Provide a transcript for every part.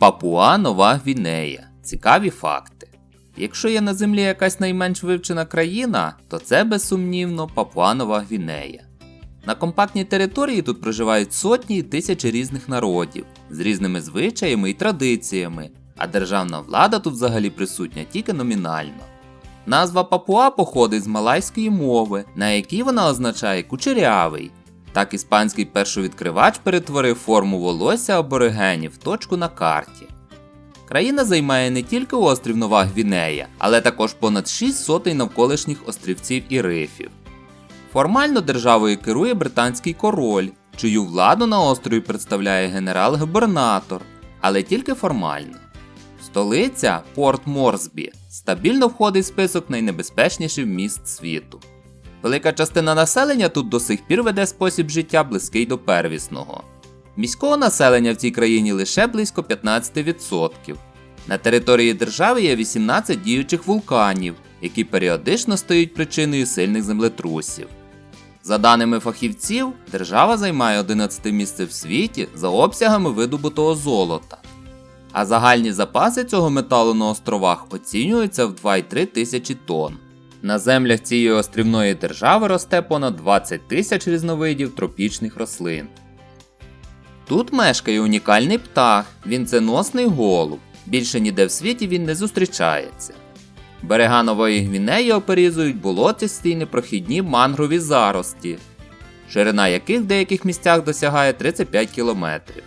Папуа Нова Гвінея. Цікаві факти. Якщо є на землі якась найменш вивчена країна, то це безсумнівно Папуа Нова Гвінея. На компактній території тут проживають сотні і тисячі різних народів з різними звичаями і традиціями, а державна влада тут взагалі присутня тільки номінально. Назва Папуа походить з малайської мови, на якій вона означає кучерявий. Так іспанський першовідкривач перетворив форму волосся аборигенів в точку на карті. Країна займає не тільки острів Нова Гвінея, але також понад 6 сотень навколишніх острівців і рифів. Формально державою керує британський король, чию владу на острові представляє генерал-губернатор, але тільки формально. Столиця Порт Морсбі стабільно входить в список найнебезпечніших міст світу. Велика частина населення тут до сих пір веде спосіб життя близький до первісного. Міського населення в цій країні лише близько 15%. На території держави є 18 діючих вулканів, які періодично стають причиною сильних землетрусів. За даними фахівців, держава займає 11 місце в світі за обсягами видобутого золота. А загальні запаси цього металу на островах оцінюються в 2,3 тисячі тонн. На землях цієї острівної держави росте понад 20 тисяч різновидів тропічних рослин. Тут мешкає унікальний птах, вінценосний голуб. Більше ніде в світі він не зустрічається. Берега Нової Гвінеї оперізують болотисті й непрохідні мангрові зарості, ширина яких в деяких місцях досягає 35 кілометрів.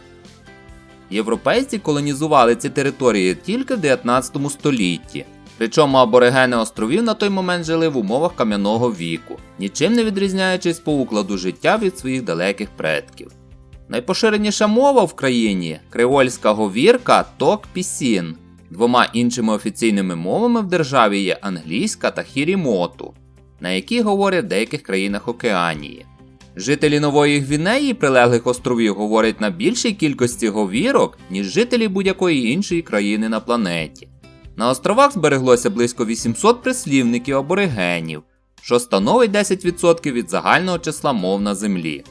Європейці колонізували ці території тільки в 19 столітті. Причому аборигени островів на той момент жили в умовах кам'яного віку, нічим не відрізняючись по укладу життя від своїх далеких предків. Найпоширеніша мова в країні креольська говірка ток пісін. Двома іншими офіційними мовами в державі є англійська та хірімоту, на якій говорять в деяких країнах Океанії. Жителі Нової Гвінеї прилеглих островів говорять на більшій кількості говірок, ніж жителі будь-якої іншої країни на планеті. На островах збереглося близько 800 прислівників аборигенів, що становить 10% від загального числа мов на землі.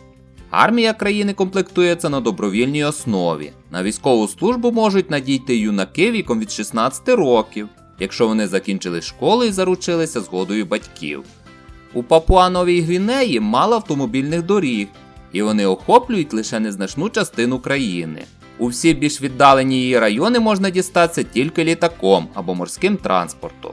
Армія країни комплектується на добровільній основі. На військову службу можуть надійти юнаки віком від 16 років, якщо вони закінчили школу і заручилися згодою батьків. У Папуа-Новій Гвінеї мало автомобільних доріг, і вони охоплюють лише незначну частину країни. У всі більш віддалені її райони можна дістатися тільки літаком або морським транспортом.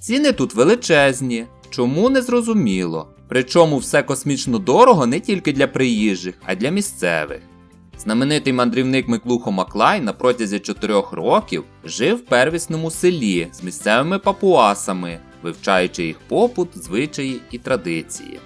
Ціни тут величезні, чому не зрозуміло. Причому все космічно дорого не тільки для приїжджих, а й для місцевих. Знаменитий мандрівник Миклухо Маклай на протязі 4 років жив в первісному селі з місцевими папуасами, вивчаючи їх попут, звичаї і традиції.